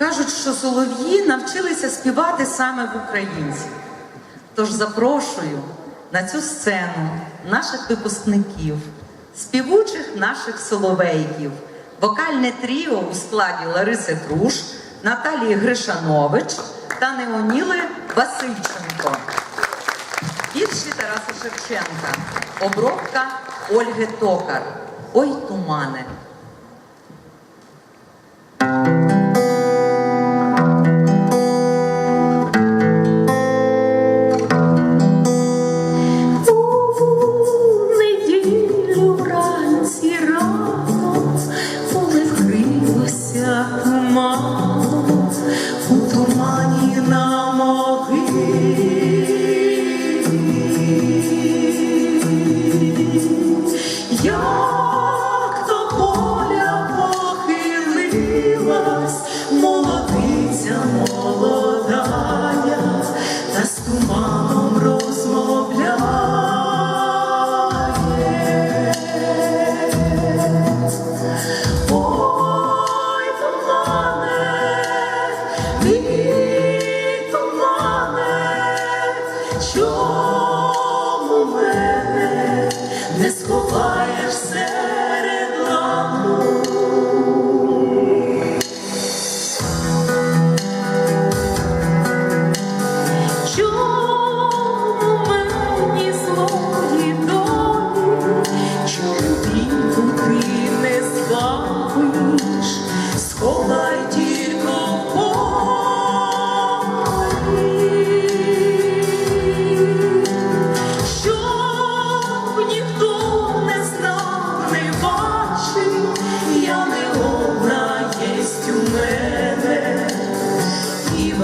Кажуть, що солов'ї навчилися співати саме в українці. Тож запрошую на цю сцену наших випускників, співучих наших соловейків, вокальне тріо у складі Лариси Труш, Наталії Гришанович та Неоніли Васильченко. Вірші Тараса Шевченка, обробка Ольги Токар. Ой, тумане.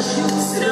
ajuste